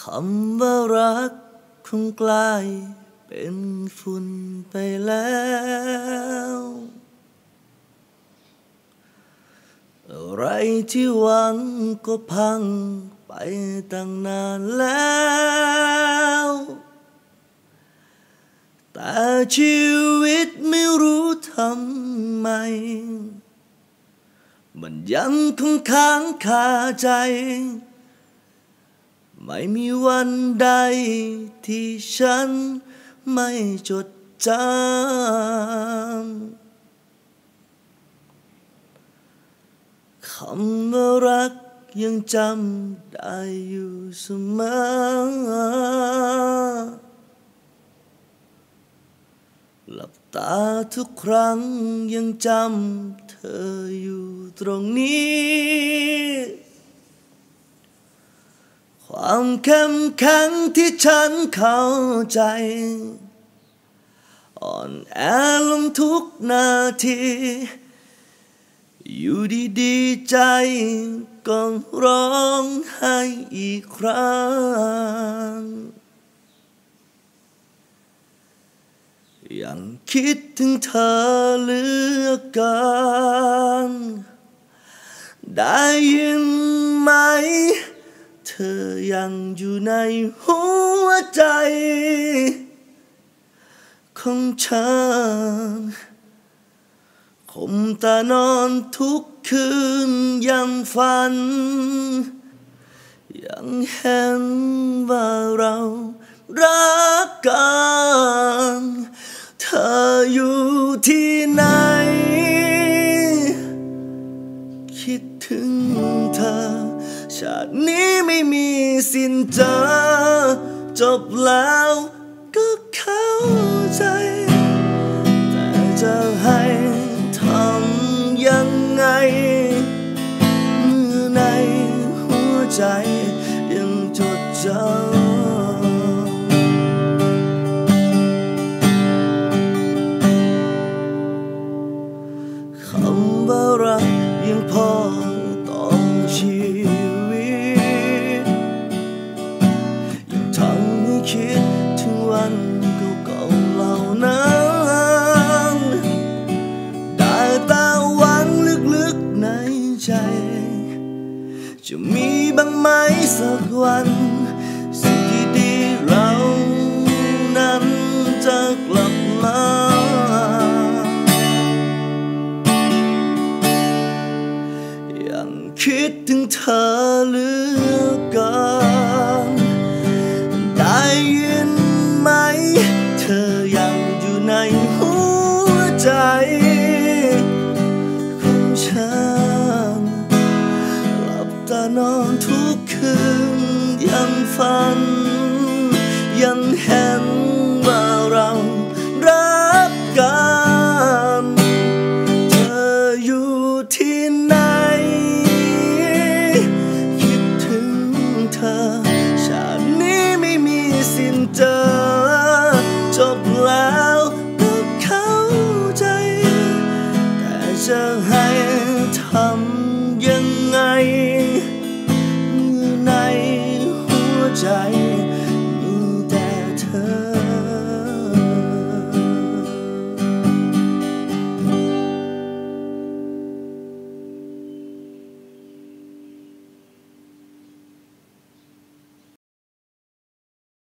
คำว่ารักคงกลายเป็นฝุ่นไปแล้ว อะไรที่หวังก็พังไปตั้งนานแล้ว แต่ชีวิตไม่รู้ทำไม มันยังคงค้างคาใจ ไม่มีวันใดที่ฉันไม่จดจำ คำว่ารักยังจำได้อยู่เสมอ หลับตาทุกครั้งยังจำเธออยู่ตรงนี้ ความเข้มแข็งที่ฉันเข้าใจ อ่อนแอลงทุกนาที อยู่ดีๆใจก็ร้องไห้อีกครั้ง ยังคิดถึงเธอเหลือเกินได้ยินไหม ธอยังอยู่ในหัวใจ ของฉันคมตานอนทุกคืนยังฝัน ยังเห็นว่าเรารักกัน เธออยู่ที่ ชาตินี้ไม่มีสิ้นเจอ จบแล้วก็เข้าใจ แต่จะให้ทำยังไง เมื่อในหัวใจยังจดจำค คิดถึงวันเก่าๆเหล่านั้นได้แต่หวังลึกๆในใจ จะมีบ้างไหมสักวันสิ่งที่ดีๆเรานั้นจะกลับมายังคิดถึงเธอเหลือเกิน ยินไหม เธอยังอยู่ในหัวใจของฉันหลับตานอนทุกคืนยังฝันยังเห็น ทำยังไงเมื่อในหัวใจ